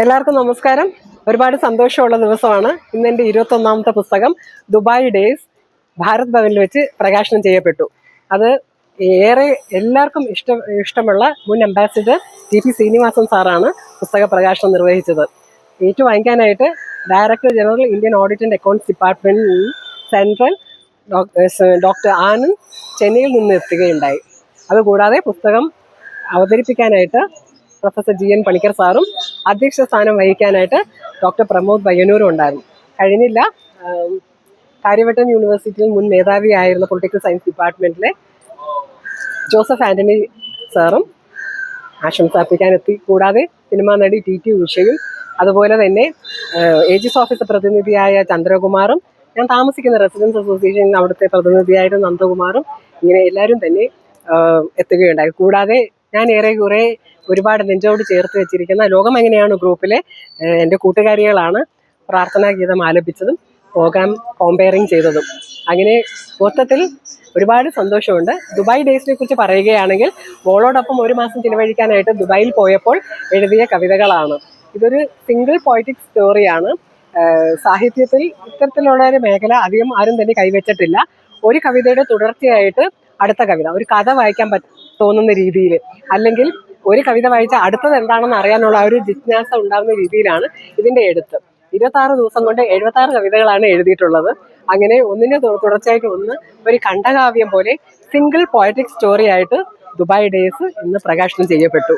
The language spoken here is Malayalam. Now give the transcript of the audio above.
എല്ലാവർക്കും നമസ്കാരം. ഒരുപാട് സന്തോഷമുള്ള ദിവസമാണ്. ഇന്ന് എന്റെ ഇരുപത്തൊന്നാമത്തെ പുസ്തകം ദുബായ് ഡേയ്സ് ഭാരത് ഭവനിൽ വെച്ച് പ്രകാശനം ചെയ്യപ്പെട്ടു. അത് ഏറെ എല്ലാവർക്കും ഇഷ്ടം ഇഷ്ടമുള്ള മുൻ അംബാസിഡർ ടി പി ശ്രീനിവാസൻ സാറാണ് പുസ്തക പ്രകാശനം നിർവഹിച്ചത്. ഏറ്റു വാങ്ങിക്കാനായിട്ട് director general Indian audit and accounts department central doctor Anand ചെന്നൈയിൽ നിന്ന് എത്തുകയുണ്ടായി. അതുകൂടാതെ പുസ്തകം അവതരിപ്പിക്കാനായിട്ട് പ്രൊഫസർ ജി എൻ പണിക്കർ സാറും അധ്യക്ഷ സ്ഥാനം വഹിക്കാനായിട്ട് ഡോക്ടർ പ്രമോദ് പയ്യന്നൂരും ഉണ്ടായിരുന്നു. കഴിഞ്ഞില്ല കാര്യവട്ടം യൂണിവേഴ്സിറ്റിയിൽ മുൻ മേധാവിയായിരുന്ന പൊളിറ്റിക്കൽ സയൻസ് ഡിപ്പാർട്ട്മെന്റിലെ ജോസഫ് ആന്റണി സാറും ആശംസ അർപ്പിക്കാനെത്തി കൂടാതെ സിനിമാ നടി ടി ടി ഉഷയും അതുപോലെ തന്നെ ഏജിസ് ഓഫീസ് പ്രതിനിധിയായ ചന്ദ്രകുമാറും ഞാൻ താമസിക്കുന്ന റെസിഡൻസ് അസോസിയേഷൻ അവിടുത്തെ പ്രതിനിധിയായിട്ട് നന്ദകുമാറും ഇങ്ങനെ എല്ലാവരും തന്നെ എത്തുകയുണ്ടായി. കൂടാതെ ഞാൻ ഏറെ കുറെ ഒരുപാട് നെഞ്ചോട് ചേർത്ത് വെച്ചിരിക്കുന്ന ലോകം എങ്ങനെയാണ് ഗ്രൂപ്പിലെ എന്റെ കൂട്ടുകാരികളാണ് പ്രാർത്ഥനാ ഗീതം ആലപിച്ചതും പ്രോഗ്രാം കോമ്പയറിങ് ചെയ്തതും. അങ്ങനെ മൊത്തത്തിൽ ഒരുപാട് സന്തോഷമുണ്ട്. ദുബായ് ഡേയ്സിനെ കുറിച്ച് പറയുകയാണെങ്കിൽ മോളോടൊപ്പം ഒരു മാസം ചിലവഴിക്കാനായിട്ട് ദുബായിൽ പോയപ്പോൾ എഴുതിയ കവിതകളാണ്. ഇതൊരു സിംഗിൾ പോയിറ്റിക് സ്റ്റോറിയാണ് സാഹിത്യത്തിൽ ഇത്തരത്തിലുള്ള ഒരു മേഖല അധികം ആരും തന്നെ കൈവച്ചിട്ടില്ല. ഒരു കവിതയുടെ തുടർച്ചയായിട്ട് അടുത്ത കവിത ഒരു കഥ വായിക്കാൻ പറ്റ തോന്നുന്ന രീതിയിൽ. അല്ലെങ്കിൽ ഒരു കവിത വായിച്ച അടുത്തത് എന്താണെന്ന് അറിയാനുള്ള ഒരു ജിജ്ഞാസ ഉണ്ടാകുന്ന രീതിയിലാണ് ഇതിന്റെ എഴുത്ത്. ഇരുപത്തി ആറ് ദിവസം കൊണ്ട് എഴുപത്തി ആറ് കവിതകളാണ് എഴുതിയിട്ടുള്ളത്. അങ്ങനെ ഒന്നിനെ തുടർച്ചയായിട്ട് ഒന്ന് ഒരു ഖണ്ഡകാവ്യം പോലെ സിംഗിൾ പോയറ്റിക് സ്റ്റോറി ആയിട്ട് ദുബായ് ഡേയ്സ് ഇന്ന് പ്രകാശനം ചെയ്യപ്പെട്ടു.